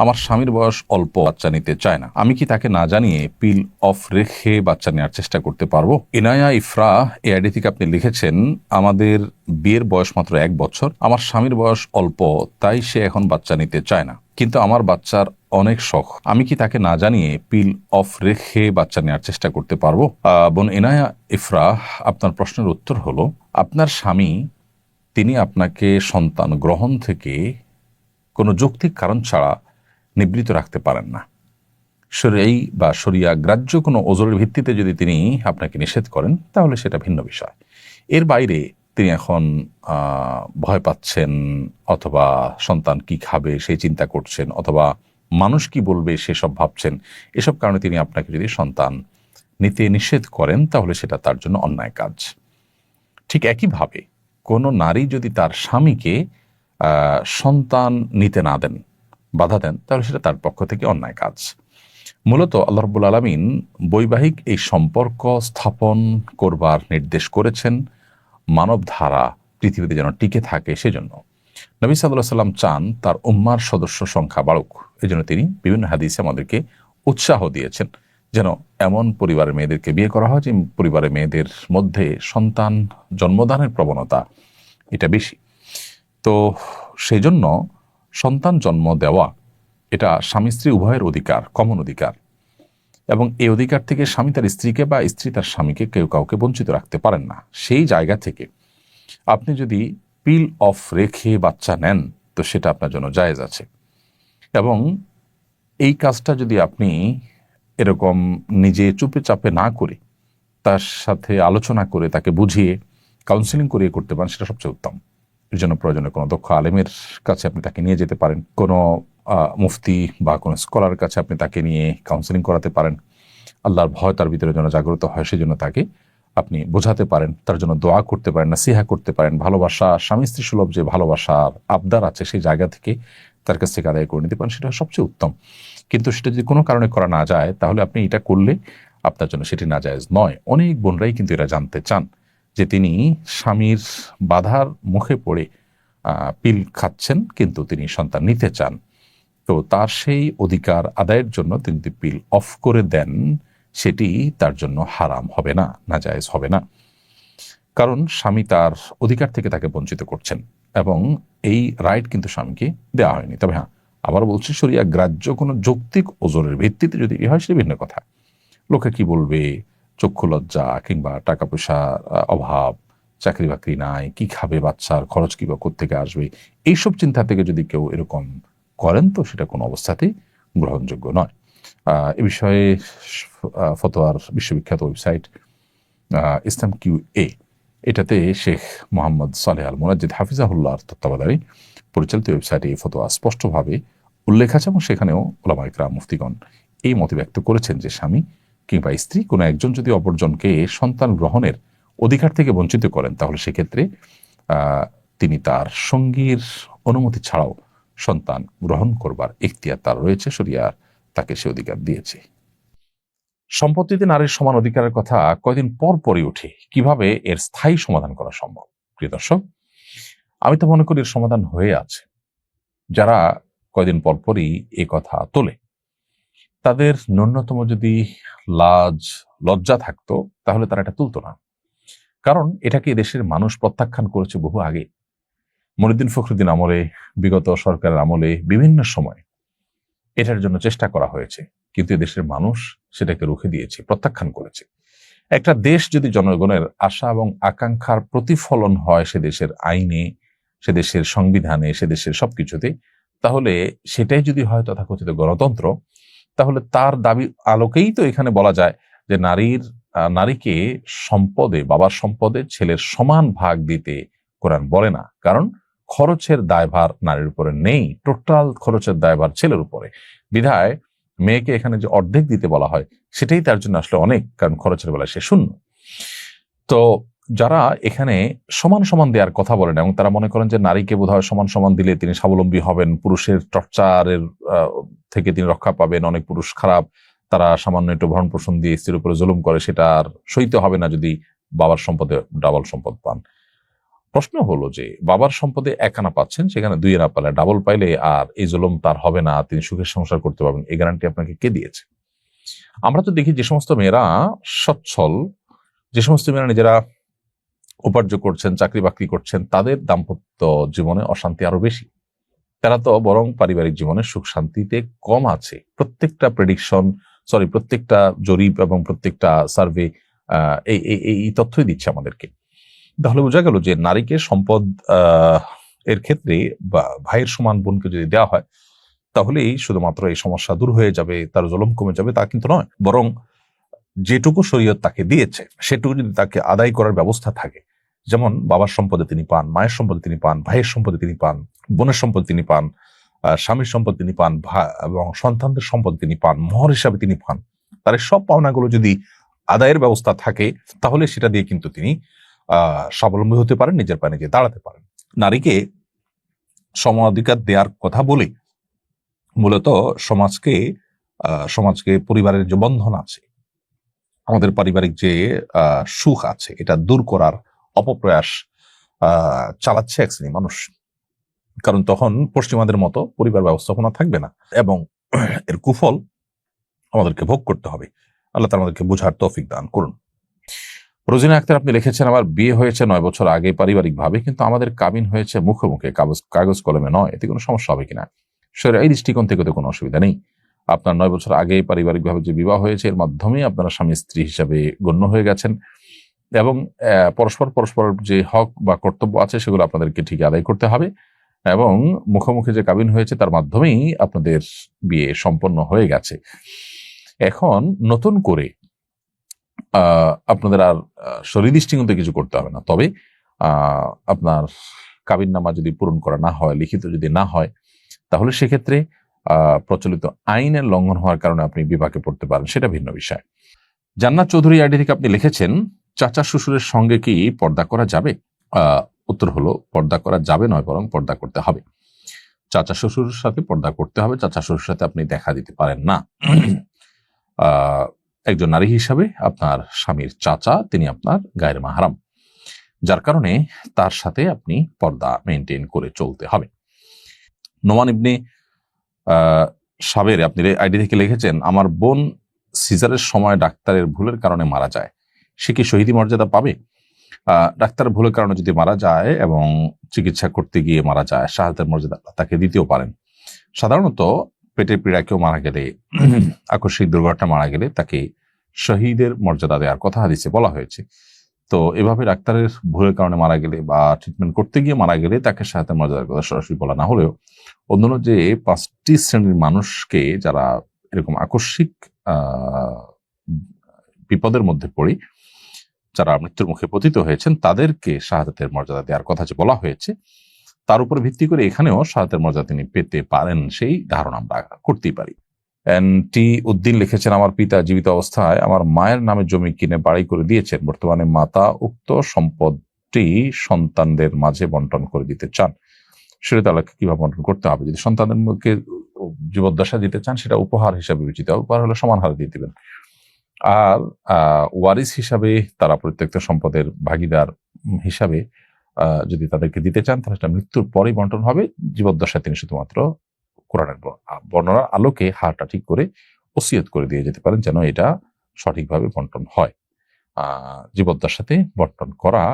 আমার স্বামীর বয়স অল্প, বাচ্চা নিতে চায় না। আমি কি তাকে না জানিয়ে পিল অফ রেখে বাচ্চা নেওয়ার চেষ্টা করতে পারব? ইনায়া ইফরা এ আইডি থেকে আপনি লিখেছেন, আমাদের বিয়ের বয়স মাত্র এক বছর, আমার স্বামীর বয়স অল্প, তাই সে এখন বাচ্চা নিতে চায় না। কিন্তু আমার বাচ্চার অনেক শখ। আমি কি তাকে না জানিয়ে পিল অফ রেখে বাচ্চা নেওয়ার চেষ্টা করতে পারব? বোন ইনায়া ইফরা, আপনার প্রশ্নের উত্তর হলো, আপনার স্বামী, তিনি আপনাকে সন্তান গ্রহণ থেকে কোনো যৌক্তিক কারণ ছাড়া নিবৃত রাখতে পারেন না। শরিয়াই বা শরিয়া গ্রাহ্য কোনো ওজোরের ভিত্তিতে যদি তিনি আপনাকে নিষেধ করেন, তাহলে সেটা ভিন্ন বিষয়। এর বাইরে তিনি এখন ভয় পাচ্ছেন অথবা সন্তান কি খাবে সেই চিন্তা করছেন অথবা মানুষ কি বলবে সেসব ভাবছেন, এসব কারণে তিনি আপনাকে যদি সন্তান নিতে নিষেধ করেন, তাহলে সেটা তার জন্য অন্যায় কাজ। ঠিক একইভাবে কোনো নারী যদি তার স্বামীকে সন্তান নিতে না দেন বাধা দেন, তাহলে সেটা তার পক্ষ থেকে অন্যায় কাজ। মূলত আল্লাহ রব্বুল আলমিন বৈবাহিক এই সম্পর্ক স্থাপন করবার নির্দেশ করেছেন মানব ধারা পৃথিবীতে যেন টিকে থাকে সেজন্য। নবী সাল্লাহ সাল্লাম চান তার উম্মার সদস্য সংখ্যা বাড়ুক এই জন্য তিনি বিভিন্ন হাদিসে আমাদেরকে উৎসাহ দিয়েছেন, যেন এমন পরিবারের মেয়েদেরকে বিয়ে করা হয় যে পরিবারের মেয়েদের মধ্যে সন্তান জন্মদানের প্রবণতা এটা বেশি। তো সেই জন্য সন্তান জন্ম দেওয়া, এটা স্বামী স্ত্রী উভয়ের অধিকার কমন অধিকার। এবং এই অধিকার থেকে স্বামী তার স্ত্রীকে বা স্ত্রী তার স্বামীকে কেউ কাউকে বঞ্চিত রাখতে পারেন না। সেই জায়গা থেকে আপনি যদি পিল অফ রেখে বাচ্চা নেন, তো সেটা আপনার জন্য জায়েজ আছে। এবং এই কাজটা যদি আপনি এরকম নিজে চুপে চাপে না করে, তার সাথে আলোচনা করে, তাকে বুঝিয়ে কাউন্সিলিং করিয়ে করতে পারেন, সেটা সবচেয়ে উত্তম। জন্য প্রয়োজনে কোনো দক্ষ আলেমের কাছে আপনি তাকে নিয়ে যেতে পারেন, কোনো মুফতি বা কোনো স্কলার কাছে আপনি তাকে নিয়ে কাউন্সিলিং করাতে পারেন। আল্লাহর ভয় তার ভিতরে যেন জাগ্রত হয় সেজন্য তাকে আপনি বোঝাতে পারেন, তার জন্য দোয়া করতে পারেন, নাসিহা করতে পারেন, ভালোবাসা, স্বামী স্ত্রী সুলভ যে ভালোবাসার আবদার আছে সেই জায়গা থেকে তার কাছ থেকে আদায় করে নিতে পারেন, সেটা সবচেয়ে উত্তম। কিন্তু সেটা যদি কোনো কারণে করা না যায়, তাহলে আপনি এটা করলে আপনার জন্য সেটি না নয়। অনেক বোনরাই কিন্তু এরা জানতে চান। যে তিনি স্বামীর বাধার মুখে পড়ে পিল খাচ্ছেন, কিন্তু তিনি সন্তান নিতে চান। তো তার সেই অধিকার আদায়ের জন্য তিনি যদি পিল অফ করে দেন, সেটি তার জন্য হারাম হবে না, নাজায়েজ হবে না। কারণ স্বামী তার অধিকার থেকে তাকে বঞ্চিত করছেন এবং এই রাইট কিন্তু স্বামীকে দেওয়া হয়নি। তবে হ্যাঁ আবার বলছি সরিয়া গ্রাহ্য কোনো যৌক্তিক ওজনের ভিত্তিতে যদি হয়, সেটা ভিন্ন কথা। লোকে কি বলবে? চক্ষু লজ্জা কিংবা টাকা পয়সার অভাব চাকরি বাকরি নাই, কি খাবে বাচ্চার, খরচ কিংবা কোথেকে আসবে, এইসব চিন্তা থেকে যদি কেউ এরকম করেন তো সেটা কোনো অবস্থাতেই গ্রহণযোগ্য নয়। এ বিষয়ে ফতোয়ার বিশ্ববিখ্যাত ওয়েবসাইট ইসলাম কিউ এ, এটাতে শেখ মোহাম্মদ সালেহ আল মুনাজ্জিদ হাফিজাহুল্লাহর তত্ত্বাবধানে পরিচালিত ওয়েবসাইটে এই ফতোয়া স্পষ্টভাবে উল্লেখ আছে এবং সেখানেও ওলামা ইকরাম মুফতিগণ এই মত ব্যক্ত করেছেন যে স্বামী কিংবা স্ত্রী কোনো একজন যদি অপরজনকে সন্তান গ্রহণের অধিকার থেকে বঞ্চিত করেন, তাহলে সেক্ষেত্রে তিনি তার সঙ্গীর অনুমতি ছাড়াও সন্তান গ্রহণ করবার এখতিয়ার তার রয়েছে, শরিয়ার তাকে সে অধিকার দিয়েছে। সম্পত্তিতে নারীর সমান অধিকারের কথা কয়দিন পর পরই উঠে কীভাবে এর স্থায়ী সমাধান করা সম্ভব? প্রিয় দর্শক, আমি তো মনে করি এর সমাধান হয়ে আছে। যারা কয়দিন পর পরই এ কথা তোলে তাদের ন্যূনতম যদি লাজ, লজ্জা থাকতো, তাহলে তারা এটা তুলতো না। কারণ এটাকে দেশের মানুষ প্রত্যাখ্যান করেছে বহু আগে। মনিদ্দিন ফখরুদ্দিন আমলে, বিগত সরকারের আমলে, বিভিন্ন সময় এটার জন্য চেষ্টা করা হয়েছে। কিন্তু দেশের মানুষ সেটাকে রুখে দিয়েছে, প্রত্যাখ্যান করেছে। একটা দেশ যদি জনগণের আশা এবং আকাঙ্ক্ষার প্রতিফলন হয় সে দেশের আইনে, সে দেশের সংবিধানে, সে দেশের সবকিছুতে, তাহলে সেটাই যদি হয় তথাকথিত গণতন্ত্র তাহলে তার দাবি আলোকেই তো এখানে বলা যায় যে নারীর নারীকে সম্পদে, বাবার সম্পদে ছেলের সমান ভাগ দিতে কোরআন বলে না। কারণ খরচের দায়ভার নারীর উপরে নেই, টোটাল খরচের দায়ভার ছেলের উপরে। বিধায় মেয়েকে এখানে যে অর্ধেক দিতে বলা হয়, সেটাই তার জন্য আসলে অনেক, কারণ খরচের বেলায় সে শূন্য। তো যারা এখানে সমান সমান দেওয়ার কথা বলেন এবং তারা মনে করেন যে নারীকে বোধহয় সমান সমান দিলে তিনি স্বাবলম্বী হবেন, পুরুষের টর্চারের থেকে তিনি রক্ষা পাবেন, অনেক পুরুষ খারাপ, তারা সামান্য একটু ভরণ পোষণ দিয়ে স্ত্রীর উপরে জুলুম করে, সেটা আর সইতে হবে না যদি বাবার সম্পদে ডাবল সম্পদ পান। প্রশ্ন হলো যে বাবার সম্পদে এক আনা পাচ্ছেন, সেখানে দুই আনা পালে ডাবল পাইলে আর এই জুলুম তার হবে না, তিনি সুখের সংসার করতে পারবেন, এই গ্যারান্টি আপনাকে কে দিয়েছে? আমরা তো দেখি যে সমস্ত মেয়েরা সচ্ছল, যে সমস্ত মেয়েরা নিজেরা উপার্জন করছেন, চাকরি বাকরি করছেন, তাদের দাম্পত্য জীবনে অশান্তি আরও বেশি। তারা তো বরং পারিবারিক জীবনে সুখ শান্তিতে কম আছে। প্রত্যেকটা প্রেডিকশন সরি প্রত্যেকটা জরিপ এবং প্রত্যেকটা সার্ভে এই, এই- তথ্যই দিচ্ছে আমাদেরকে। তাহলে বোঝা গেল যে নারীকে সম্পদ এর ক্ষেত্রে বা ভাইয়ের সমান বোনকে যদি দেওয়া হয়, তাহলেই শুধুমাত্র এই সমস্যা দূর হয়ে যাবে, তার জলম কমে যাবে, তা কিন্তু নয়। বরং যেটুকু শরীয়ত তাকে দিয়েছে, সেটুকু যদি তাকে আদায় করার ব্যবস্থা থাকে যেমন বাবার সম্পদে তিনি পান, মায়ের সম্পদে তিনি পান, ভাইয়ের সম্পদে তিনি পান, বোনের সম্পদ তিনি পান স্বামীর সম্পদ তিনি পান এবং সন্তানদের সম্পদ তিনি পান, মোহর হিসাবে তিনি পান। তার সব পাওনাগুলো যদি আদায়ের ব্যবস্থা থাকে, তাহলে সেটা দিয়ে কিন্তু তিনি স্বাবলম্বী হতে পারেন, নিজের পায়ে নিজে দাঁড়াতে পারেন। নারীকে সমাধিকার দেওয়ার কথা বলে মূলত সমাজকে সমাজকে পরিবারের যে বন্ধন আছে, আমাদের পারিবারিক যে সুখ আছে, এটা দূর করার অপপ্রয়াস চালাচ্ছে এক শ্রেণি মানুষ। কারণ তখন পশ্চিমাদের মতো পরিবার ব্যবস্থাপনা থাকবে না এবং এর কুফল আমাদেরকে ভোগ করতে হবে। আল্লাহ তার আমাদেরকে বোঝার তৌফিক দান করুন। রোজিনা আক্তার, আপনি লিখেছেন, আমার বিয়ে হয়েছে নয় বছর আগে পারিবারিক ভাবে কিন্তু আমাদের কাবিন হয়েছে মুখে মুখে কাগজ কাগজ কলমে নয়। এতে কোনো সমস্যা হবে কিনা? এই দৃষ্টিকোণ থেকে তো কোনো অসুবিধা নেই। আপনার নয় বছর আগে পারিবারিকভাবে যে বিবাহ হয়েছে, এর মাধ্যমে আপনারা স্বামী স্ত্রী হিসাবে গণ্য হয়ে গেছেন। এবং পরস্পর পরস্পরের যে হক বা কর্তব্য আছে সেগুলো আপনাদেরকে ঠিক আদায় করতে হবে এবং মুখোমুখি যে কাবিন হয়েছে তার মাধ্যমেই আপনাদের বিয়ে সম্পন্ন হয়ে গেছে। এখন নতুন করে আপনাদের আর আহ, শরীর দৃষ্টিকোণতে কিছু করতে হবে না। তবে আপনার কাবিন নামা যদি পূরণ করা না হয় লিখিত যদি না হয় তাহলে সেক্ষেত্রে প্রচলিত আইনের লঙ্ঘন হওয়ার কারণে আপনি বিপাকে পড়তে পারেন সেটা ভিন্ন বিষয়। জান্নাত চৌধুরী আইডি থেকে আপনি লিখেছেন চাচা শ্বশুরের সঙ্গে কি পর্দা করা যাবে? উত্তর হলো, পর্দা করা যাবে নয়, বরং পর্দা করতে হবে। চাচা শ্বশুরের সাথে পর্দা করতে হবে, চাচা শ্বশুর সাথে আপনি দেখা দিতে পারেন না। একজন নারী হিসাবে আপনার স্বামীর চাচা, তিনি আপনার গায়ের মাহারাম। যার কারণে তার সাথে আপনি পর্দা মেনটেন করে চলতে হবে। নোমান ইবনে সাবের, আপনি আইডি থেকে লিখেছেন, আমার বোন সিজারের সময় ডাক্তারের ভুলের কারণে মারা যায়। সে কি শহীদি মর্যাদা পাবে? ডাক্তার ভুলের কারণে যদি মারা যায় এবং চিকিৎসা করতে গিয়ে মারা যায়, শাহাদাতের মর্যাদা তাকে দিতেও পারেন। সাধারণত পেটের পীড়া কেউ মারা গেলে, আকস্মিক দুর্ঘটনা মারা গেলে তাকে শহীদের মর্যাদা দেওয়ার কথা হাদিসে বলা হয়েছে। তো এভাবে ডাক্তারের ভুলের কারণে মারা গেলে বা ট্রিটমেন্ট করতে গিয়ে মারা গেলে তাকে সাহায্যের মর্যাদার কথা সরাসরি বলা না হলেও, অন্যান্য যে পাঁচটি শ্রেণির মানুষকে যারা এরকম আকস্মিক বিপদের মধ্যে পড়ে যারা মৃত্যুর মুখে পতিত হয়েছেন, তাদেরকে শাহাদাতের মর্যাদা দেওয়ার কথা যে বলা হয়েছে, তার উপর ভিত্তি করে এখানেও শাহাদাতের মর্যাদা তিনি পেতে পারেন সেই ধারণা আমরা করতেই পারি। টি উদ্দিন লিখেছেন, আমার পিতা জীবিত অবস্থায় আমার মায়ের নামে জমি কিনে বাড়ি করে দিয়েছেন। বর্তমানে মাতা উক্ত সম্পদটি সন্তানদের মাঝে বন্টন করে দিতে চান। সেটা তাহলে কীভাবে বন্টন করতে হবে? যদি সন্তানদের মুখে জীবদ্দশা দিতে চান, সেটা উপহার হিসাবে বিবেচিত হবে। উপহার হলে সমান হারে দিয়ে দিবেন। আর ওয়ারিস হিসাবে তারা প্রত্যেকটা সম্পদের ভাগিদার হিসাবে যদি তাদেরকে দিতে চান, তাহলে সেটা মৃত্যুর পরেই বন্টন হবে। জীবদ্দশায় তিনি শুধুমাত্র কোরআনের বর্ণনার আলোকে হারটা ঠিক করে ওসিয়ত করে দিয়ে যেতে পারেন যেন এটা সঠিকভাবে বন্টন হয়। জীবদ্দশাতে বন্টন করা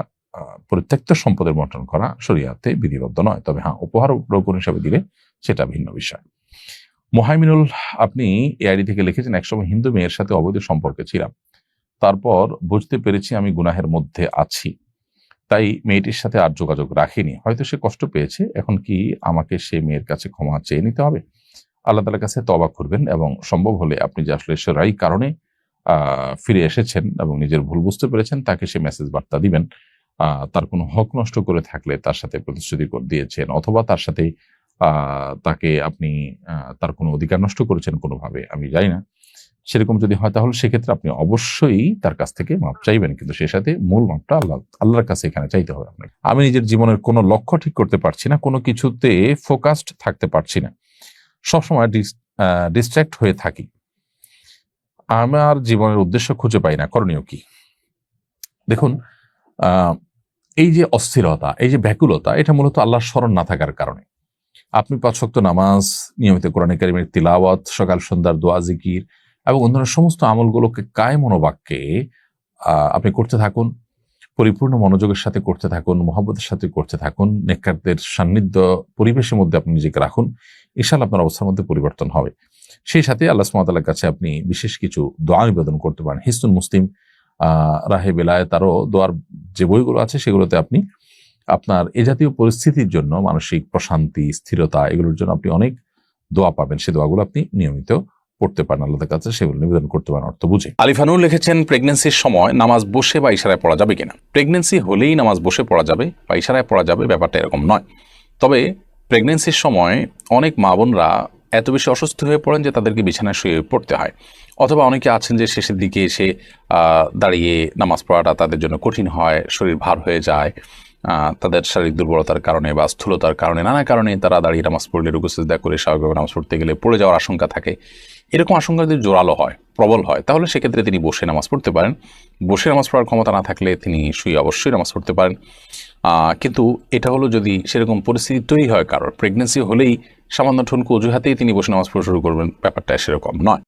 পরিত্যক্ত সম্পদের বন্টন করা শরিয়াতে বিধিবদ্ধ নয়। তবে হ্যাঁ উপহার রোপণ হিসাবে দিলে সেটা ভিন্ন বিষয়। মোহাইমিনুল, আপনি এআইডি থেকে লিখেছেন একসময় হিন্দু মেয়ের সাথে অবৈধ সম্পর্কে ছিলাম। তারপর বুঝতে পেরেছি আমি গুনাহের মধ্যে আছি। তাই মেয়েটির সাথে আর যোগাযোগ রাখিনি। হয়তো সে কষ্ট পেয়েছে। এখন কি আমাকে সে মেয়ের কাছে ক্ষমা চেয়ে নিতে হবে? আল্লাহ তালার কাছে তবা করবেন এবং সম্ভব হলে আপনি যে আসলে সেরাই কারণে ফিরে এসেছেন এবং নিজের ভুল বুঝতে পেরেছেন, তাকে সে মেসেজ বার্তা দিবেন। তার কোনো হক নষ্ট করে থাকলে তার সাথে প্রতিশ্রুতি দিয়েছেন অথবা তার সাথে তাকে আপনি তার কোনো অধিকার নষ্ট করেছেন কোনোভাবে, আমি জানি না। সেরকম যদি হয় তাহলে সেক্ষেত্রে আপনি অবশ্যই তার কাছ থেকে মাপ চাইবেন, কিন্তু সে সাথে মূল মাপটা আল্লাহ, আল্লাহর কাছে এখানে চাইতে হবে আপনাকে। আমি নিজের জীবনের কোনো লক্ষ্য ঠিক করতে পারছি না, কোনো কিছুতে ফোকাসড থাকতে পারছি না। সবসময় ডিস্ট্র্যাক্ট হয়ে থাকি। আমার জীবনের উদ্দেশ্য খুঁজে পাই না, করণীয় কি? দেখুন এই যে অস্থিরতা, এই যে ব্যাকুলতা, এটা মূলত আল্লাহর স্মরণ না থাকার কারণে। আপনি পাঁচশক্ত নামাজ, নিয়মিত কোরআন কারিমের তিলাওয়াত, সকাল সন্ধ্যার দোয়া, জিকির এবং অন্যান্য সমস্ত আমলগুলোকে কায় মনোবাক্যে আপনি করতে থাকুন। পরিপূর্ণ মনোযোগের সাথে করতে থাকুন, মহব্বতের সাথে করতে থাকুন, নেককারদের সান্নিধ্য পরিবেশের মধ্যে আপনি নিজেকে রাখুন। ইনশাল আপনার অবস্থার মধ্যে পরিবর্তন হবে। সেই সাথে আল্লাহ সুমাতালার কাছে আপনি বিশেষ কিছু দোয়া নিবেদন করতে পারেন। হিস্তুল মুসলিম রাহে বেলায় তারও দোয়ার যে বইগুলো আছে সেগুলোতে আপনি আপনার এ জাতীয় পরিস্থিতির জন্য মানসিক প্রশান্তি, স্থিরতা, এগুলোর জন্য আপনি অনেক দোয়া পাবেন। সে দোয়াগুলো আপনি নিয়মিত পড়তে পারেন। আল্লাহর কাছে সেগুলো নিবেদন করতে পারেন, অর্থ বুঝে। আলিফানুর লিখেছেন প্রেগনেন্সির সময় নামাজ বসে বা ইশারায় পড়া যাবে কিনা? প্রেগনেন্সি হলেই নামাজ বসে পড়া যাবে বা ইশারায় পড়া যাবে, ব্যাপারটা এরকম নয়। তবে প্রেগনেন্সির সময় অনেক মা বোনরা এত বেশি অসুস্থ হয়ে পড়েন যে তাদেরকে বিছানায় শুয়ে পড়তে হয়। অথবা অনেকে আছেন যে শেষের দিকে এসে দাঁড়িয়ে নামাজ পড়াটা তাদের জন্য কঠিন হয়, শরীর ভার হয়ে যায়। তাদের শারীরিক দুর্বলতার কারণে বা স্থূলতার কারণে, নানা কারণে তারা দাঁড়িয়ে নামাজ পড়লে রুকুসিদা করে স্বাভাবিকভাবে নামাজ পড়তে গেলে পড়ে যাওয়ার আশঙ্কা থাকে। এরকম আশঙ্কা যদি জোরালো হয়, প্রবল হয়, তাহলে সেক্ষেত্রে তিনি বসে নামাজ পড়তে পারেন। বসে নামাজ পড়ার ক্ষমতা না থাকলে তিনি শুয়ে অবশ্যই নামাজ পড়তে পারেন। কিন্তু এটা হলো যদি সেরকম পরিস্থিতি তৈরি হয় কারোর প্রেগনেন্সি হলেই সামান্য ঠুনকু অজুহাতেই তিনি বসে নামাজ পড়া শুরু করবেন, ব্যাপারটা সেরকম নয়।